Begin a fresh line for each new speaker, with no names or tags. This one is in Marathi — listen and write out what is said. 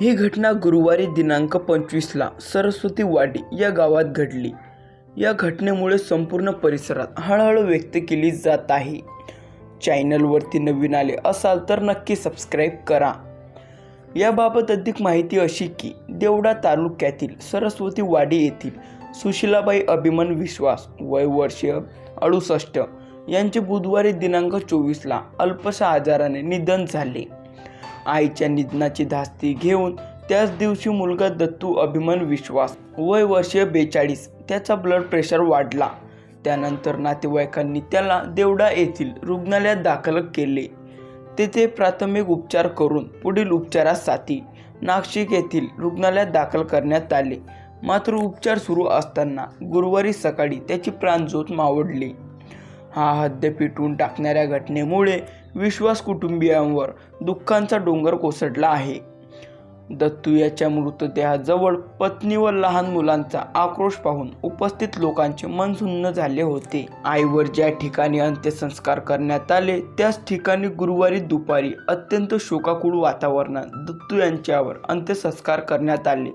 ही घटना गुरुवारी दिनांक पंचवीसला सरस्वती वाडी या गावात घडली. या घटनेमुळे संपूर्ण परिसरात हळहळ व्यक्त केली जात आहे. चॅनलवरती नवीन आले असाल तर नक्की सबस्क्राईब करा. याबाबत अधिक माहिती अशी की देवडा तालुक्यातील सरस्वती वाडी येथील सुशिलाबाई अभिमन विश्वास वय वर्ष अडुसष्ट यांचे बुधवारी दिनांक चोवीसला अल्पशा आजाराने निधन झाले. आईच्या निधनाची धास्ती घेऊन त्याच दिवशी मुलगा दत्तू अभिमन विश्वास वय वर्ष बेचाळीस त्याचा ब्लड प्रेशर वाढला. त्यानंतर नातेवाईकांनी त्याला देवडा येथील रुग्णालयात दाखल केले. तेथे प्राथमिक उपचार करून पुढील उपचारासाठी नाशिक येथील रुग्णालयात दाखल करण्यात आले. मात्र उपचार सुरू असताना गुरुवारी सकाळी त्याची प्राणज्योत मावडली. हा हद्द पिटून टाकणाऱ्या घटनेमुळे विश्वास कुटुंबियांवर दुःखांचा डोंगर कोसळला आहे. दत्तू याच्या मृतदेहाजवळ पत्नी व लहान मुलांचा आक्रोश पाहून उपस्थित लोकांचे मन सुन्न झाले होते. आईवर ज्या ठिकाणी अंत्यसंस्कार करण्यात आले त्याच ठिकाणी गुरुवारी दुपारी अत्यंत शोकाकुळ वातावरणात दत्तू यांच्यावर अंत्यसंस्कार करण्यात आले.